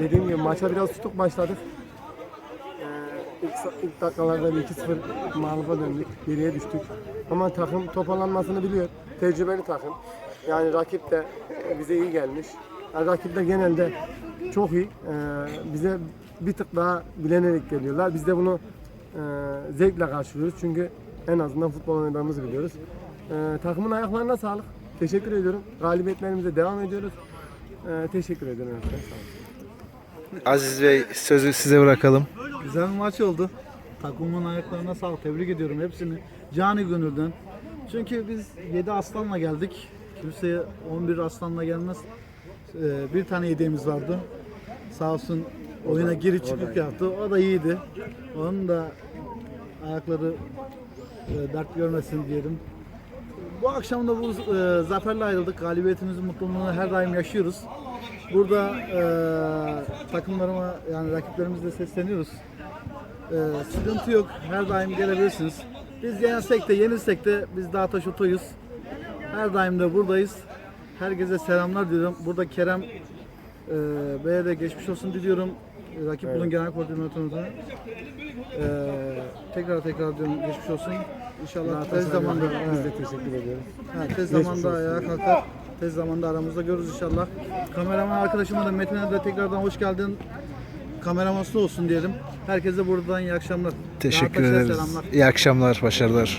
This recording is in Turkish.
dediğim gibi maça biraz tutuk başladık. Ee, ilk, ilk dakikalarda bir 2-0 mağluba döndük. Geriye düştük. Ama takım toparlanmasını biliyor. Tecrübeli takım. Yani rakip de bize iyi gelmiş. Yani rakip de genelde çok iyi. Ee, bize bir tık daha bilenerek geliyorlar. Biz de bunu e, zevkle karşılıyoruz. Çünkü en azından futbol oynadığımızı biliyoruz. Ee, takımın ayaklarına sağlık. Teşekkür ediyorum. Galibiyetlerimize devam ediyoruz. Ee, teşekkür ederim. Sağ olun. Aziz Bey sözü size bırakalım. Güzel bir maç oldu. Takımın ayaklarına sağlık. Tebrik ediyorum hepsini. Cani gönülden. Çünkü biz 7 aslanla geldik. Kimseye 11 aslanla gelmez. Ee, bir tane yedeğimiz vardı. Sağ olsun oyuna giri çıkık yaptı. O da iyiydi. Onun da ayakları e, dert görmesin diyelim. Bu akşam da bu e, zaferle ayrıldık. Galibiyetimizin mutluluğunu her daim yaşıyoruz. Burada e, takımlarıma yani rakiplerimizle sesleniyoruz. E, sıkıntı yok. Her daim gelebilirsiniz. Biz yensek de yenilsek de biz daha taş otoyuz. Her daim de buradayız. Herkese selamlar diliyorum. Burada Kerem e, Bey'e de geçmiş olsun diliyorum. Rakip Bulun Genel Koordinatörü'ne. E, tekrar tekrar diyorum geçmiş olsun. İnşallah tez zamanda biz de teşekkür ediyoruz. Ha, tez zamanda ayağa kalkar. Tez zamanda aramızda görürüz inşallah. Kameraman arkadaşıma da Metin'e de tekrardan hoş geldin. Kameramansı olsun diyelim. Herkese buradan iyi akşamlar. Teşekkür Rahat ederiz. selamlar. İyi akşamlar, başarılar.